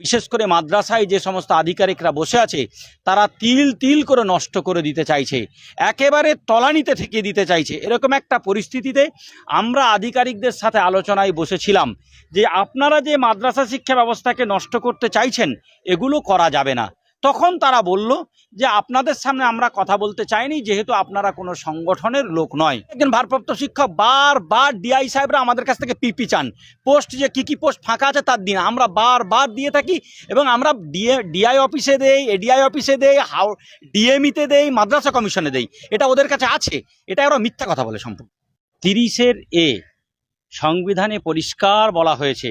বিশেষ করে মাদ্রাসায় যে সমস্ত আধিকারিকরা বসে আছে, তারা তিল তিল করে নষ্ট করে দিতে চাইছে, একেবারে তলানিতে ঠেকিয়ে দিতে চাইছে। এরকম একটা পরিস্থিতিতে আমরা আধিকারিকদের সাথে আলোচনায় বসেছিলাম যে আপনারা যে মাদ্রাসা শিক্ষা ব্যবস্থাকে নষ্ট করতে চাইছেন, এগুলো করা যাবে না। তখন তারা বলল যে আপনাদের সামনে আমরা কথা বলতে চাইনি, যেহেতু আপনারা কোনো সংগঠনের লোক নয়। একজন ভারপ্রাপ্ত শিক্ষক বারবার ডিআই সাহেবরা আমাদের কাছ থেকে পিপি চান। পোস্ট যে কি কি পোস্ট ফাঁকা আছে তার দিন আমরা বারবার দিয়ে থাকি এবং আমরা ডিএ, ডিআই অফিসে দেই, এডিআই অফিসে দেই হাউ ডিএমইতে দেই, মাদ্রাসা কমিশনে দেই। এটা ওদের কাছে আছে। এটা ওরা মিথ্যা কথা বলে সম্পূর্ণ। তিরিশের এ সংবিধানে পরিষ্কার বলা হয়েছে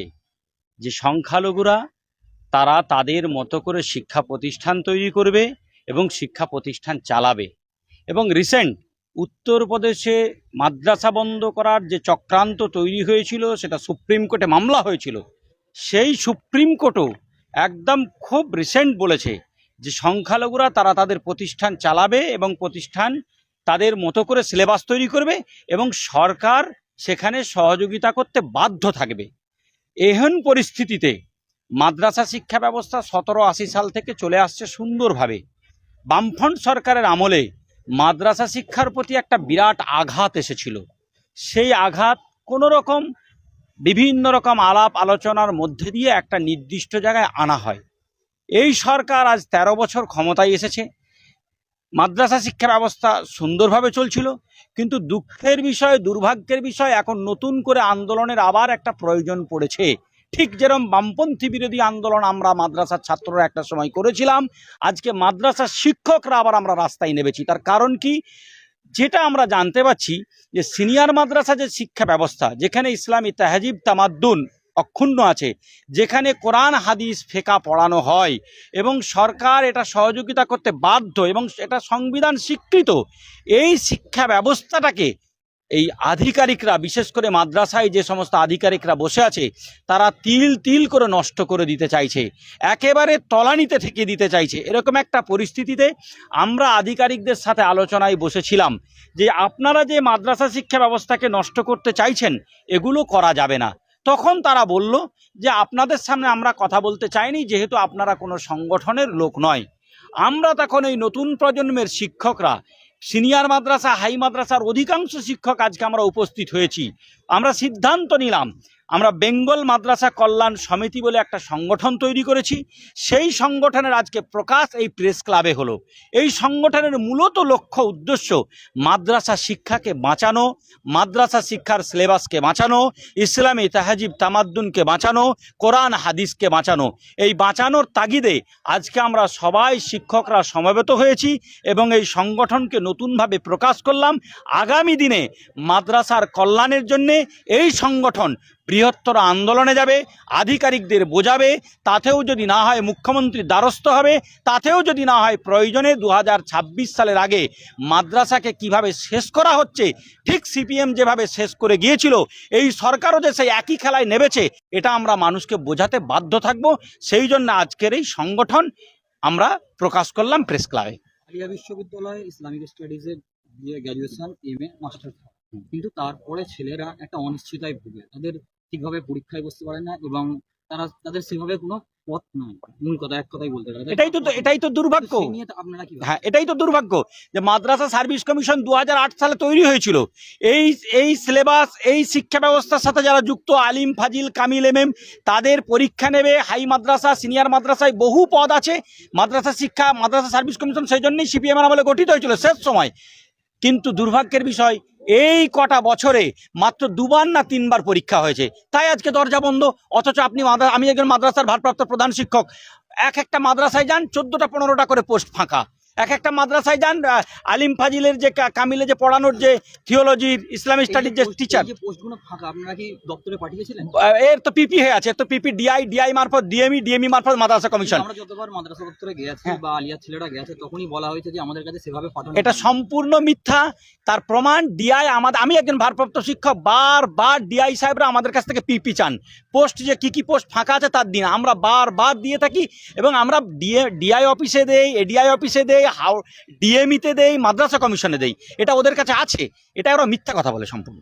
যে সংখ্যালঘুরা তারা তাদের মতো করে শিক্ষা প্রতিষ্ঠান তৈরি করবে এবং শিক্ষা প্রতিষ্ঠান চালাবে। এবং রিসেন্ট উত্তরপ্রদেশে মাদ্রাসা বন্ধ করার যে চক্রান্ত তৈরি হয়েছিল, সেটা সুপ্রিম কোর্টে মামলা হয়েছিল। সেই সুপ্রিম কোর্টও একদম খুব রিসেন্ট বলেছে যে সংখ্যালঘুরা তারা তাদের প্রতিষ্ঠান চালাবে এবং প্রতিষ্ঠান তাদের মতো করে সিলেবাস তৈরি করবে এবং সরকার সেখানে সহযোগিতা করতে বাধ্য থাকবে। এহেন পরিস্থিতিতে মাদ্রাসা শিক্ষা ব্যবস্থা সতেরো আশি সাল থেকে চলে আসছে সুন্দরভাবে। বামফ্রন্ট সরকারের আমলে মাদ্রাসা শিক্ষার প্রতি একটা বিরাট আঘাত এসেছিল। সেই আঘাত কোনো রকম বিভিন্ন রকম আলাপ আলোচনার মধ্যে দিয়ে একটা নির্দিষ্ট জায়গায় আনা হয়। এই সরকার আজ ১৩ বছর ক্ষমতায় এসেছে। মাদ্রাসা শিক্ষা ব্যবস্থা সুন্দরভাবে চলছিল, কিন্তু দুঃখের বিষয়, দুর্ভাগ্যের বিষয় এখন নতুন করে আন্দোলনের আবার একটা প্রয়োজন পড়েছে। ঠিক যেরকম বামপন্থী বিরোধী আন্দোলন আমরা মাদ্রাসার ছাত্ররা একটা সময় করেছিলাম, আজকে মাদ্রাসার শিক্ষকরা আবার আমরা রাস্তায় নেমেছি। তার কারণ কি? যেটা আমরা জানতে পারছি যে সিনিয়র মাদ্রাসা যে শিক্ষা ব্যবস্থা, যেখানে ইসলামী তাহাজিব তামাদ্দুন অক্ষুণ্ণ আছে, যেখানে কোরআন, হাদিস, ফেকা পড়ানো হয় এবং সরকার এটা সহযোগিতা করতে বাধ্য এবং এটা সংবিধান স্বীকৃত, এই শিক্ষা ব্যবস্থাটাকে এই আধিকারিকরা, বিশেষ করে মাদ্রাসায় যে সমস্ত আধিকারিকরা বসে আছে, তারা তিল তিল করে নষ্ট করে দিতে চাইছে। একেবারে তলানিতে থেকে দিতে চাইছে। এরকম একটা পরিস্থিতিতে আমরা আধিকারিকদের সাথে আলোচনায় বসেছিলাম যে, আপনারা যে মাদ্রাসা শিক্ষা ব্যবস্থাকে নষ্ট করতে চাইছেন, এগুলো করা যাবে না। তখন তারা বলল যে, আপনাদের সামনে আমরা কথা বলতে চাইনি, যেহেতু আপনারা কোনো সংগঠনের লোক নয়। আমরা তখন এই নতুন প্রজন্মের শিক্ষকরা সিনিয়র মাদ্রাসা হাই মাদ্রাসার অধিকাংশ শিক্ষক আজকে আমরা উপস্থিত হয়েছি। আমরা সিদ্ধান্ত নিলাম আমরা বেঙ্গল মাদ্রাসা কল্যাণ সমিতি বলে একটা সংগঠন তৈরি করেছি। সেই সংগঠনের আজকে প্রকাশ এই প্রেস ক্লাবে হলো। এই সংগঠনের মূলত লক্ষ্য, উদ্দেশ্য মাদ্রাসা শিক্ষাকে বাঁচানো, মাদ্রাসা শিক্ষার সিলেবাসকে বাঁচানো, ইসলামী তাহাজিব তামাদ্দুনকে বাঁচানো, কোরআন হাদিসকে বাঁচানো। এই বাঁচানোর তাগিদে আজকে আমরা সবাই শিক্ষকরা সমবেত হয়েছি এবং এই সংগঠনকে নতুনভাবে প্রকাশ করলাম। আগামী দিনে মাদ্রাসার কল্যাণের জন্যে এই সংগঠন বৃহত্তর আন্দোলনে যাবে, আধিকারিকদের বোঝাবে, তাতেও যদি না হয় মুখ্যমন্ত্রীর দ্বারস্থ হবে, তাতেও যদি না হয় প্রয়োজনে দু হাজার ছাব্বিশ সালের আগে মাদ্রাসাকে কীভাবে শেষ করা হচ্ছে, ঠিক সিপিএম যেভাবে শেষ করে গিয়েছিল, এই সরকারও যে সেই একই খেলায় নেমেছে, এটা আমরা মানুষকে বোঝাতে বাধ্য থাকব। সেই জন্য আজকের এই সংগঠন আমরা প্রকাশ করলাম প্রেস ক্লাবে। আলিয়া বিশ্ববিদ্যালয়ে ইসলামিক স্টাডিজে গ্র্যাজুয়েশন এম এ মাস্টার কিন্তু তারপরে ছেলেরা একটা অনিশ্চয়তায় ভুগে। তাদের ঠিকভাবে পরীক্ষায় বসতে পারে না এবং তারা তাদের সেভাবে কোনো পথ নাই। মূল কথা এক কথাই বলতে গেলে। এটাই তো এটাই তো দুর্ভাগ্য। সেই নিয়ে তো আপনারা কি হ্যাঁ এটাই তো দুর্ভাগ্য যে মাদ্রাসা সার্ভিস কমিশন সালে তৈরি হয়েছিল। এই এই সিলেবাস এই শিক্ষা ব্যবস্থার সাথে যারা যুক্ত আলিম ফাজিল কামিল এমএম তাদের পরীক্ষা নেবে। হাই মাদ্রাসা সিনিয়র মাদ্রাসায় বহু পদ আছে। মাদ্রাসা শিক্ষা মাদ্রাসা সার্ভিস কমিশন সেই জন্যই সিপিএম আমলে গঠিত হয়েছিল শেষ সময়। কিন্তু দুর্ভাগ্যের বিষয় এই কটা বছরে মাত্র দুবার না তিনবার পরীক্ষা হয়েছে। তাই আজকে দরজা বন্ধ অথচ আপনি আমি একজন মাদ্রাসার ভারপ্রাপ্ত প্রধান শিক্ষক। এক একটা মাদ্রাসায় যান চোদ্দোটা পনেরোটা করে পোস্ট ফাঁকা। এক একটা মাদ্রাসায় যান আলিম ফাজিলের যে কামিলে যে পড়ানোর যে থিওলজির ইসলামিক স্টাডির যে টিচার এর তো পিপি হয়ে আছে তো পিপি ডিআই ডিআই মারফত ডিএমই ডিএমই মারফত মাদ্রাসা কমিশন আমরা যতবার মাদ্রাসা দপ্তরে গেছি হ্যাঁ। বা আলিয়ার ছেলেরা গেছে তখনই বলা হয়েছে যে আমাদের কাছে সেভাবে এটা সম্পূর্ণ মিথ্যা তার প্রমাণ ডিআই আমাদের আমি একজন ভারপ্রাপ্ত শিক্ষক, বারবার ডিআই সাহেবরা আমাদের কাছ থেকে পিপি চান। পোস্ট যে কি কি পোস্ট ফাঁকা আছে তার দিন, আমরা বারবার দিয়ে থাকি এবং আমরা ডিএ ডিআই অফিসে দেই এডিআই অফিসে দেই হাউ ডিএমইতে দেই, মাদ্রাসা কমিশনে দেই। এটা ওদের কাছে আছে এটা ওরা মিথ্যা কথা বলে সম্পূর্ণ।